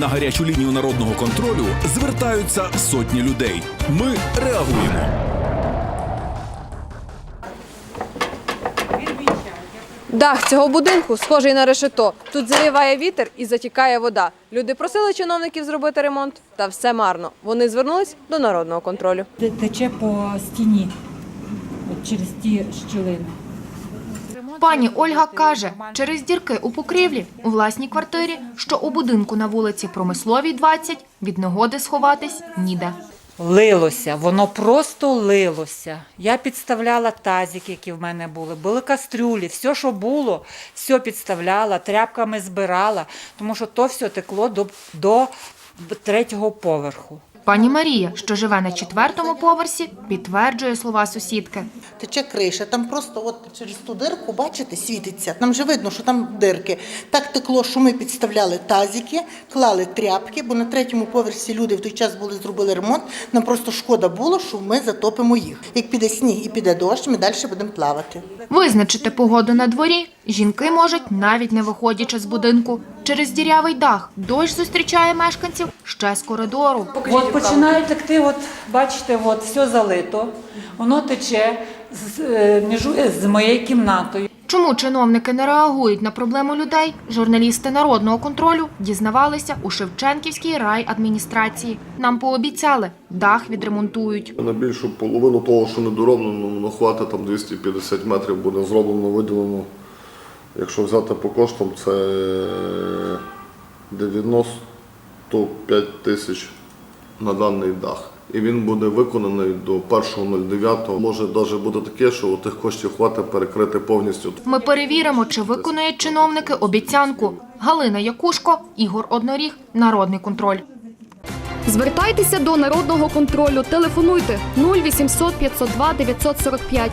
На гарячу лінію народного контролю звертаються сотні людей. Ми реагуємо. Дах цього будинку схожий на решето. Тут завіває вітер і затікає вода. Люди просили чиновників зробити ремонт, та все марно. Вони звернулись до народного контролю. Тече по стіні через ті щілини. Пані Ольга каже, через дірки у покрівлі у власній квартирі, що у будинку на вулиці Промисловій 20, від негоди сховатись ніде. Лилося, воно просто лилося. Я підставляла тазики, які в мене були, були кастрюлі, все, що було, все підставляла, тряпками збирала, тому що то все текло до, до третього поверху. Пані Марія, що живе на четвертому поверсі, підтверджує слова сусідки. Тече криша, там просто от через ту дирку, бачите, світиться. Там вже видно, що там дирки. Так текло, що ми підставляли тазики, клали тряпки, бо на третьому поверсі люди в той час були зробили ремонт. Нам просто шкода було, що ми затопимо їх. Як піде сніг і піде дощ, ми далі будемо плавати. Визначити погоду на дворі жінки можуть навіть не виходячи з будинку. Через дірявий дах дощ зустрічає мешканців ще з коридору. От починають текти, от бачите, от все залито, воно тече з, е, з моєю кімнатою. Чому чиновники не реагують на проблему людей? Журналісти народного контролю дізнавалися у Шевченківській райадміністрації. Нам пообіцяли, дах відремонтують. На більшу половину того, що не дороблено, воно хватить там 250 метрів буде зроблено, виділено. Якщо взяти по коштам, це 95 тисяч на даний дах. І він буде виконаний до 1.09. Може навіть буде таке, що у тих коштів хватить перекрити повністю. Ми перевіримо, чи виконують чиновники обіцянку. Галина Якушко, Ігор Одноріг, Народний контроль. Звертайтеся до народного контролю. Телефонуйте 0800 502 945.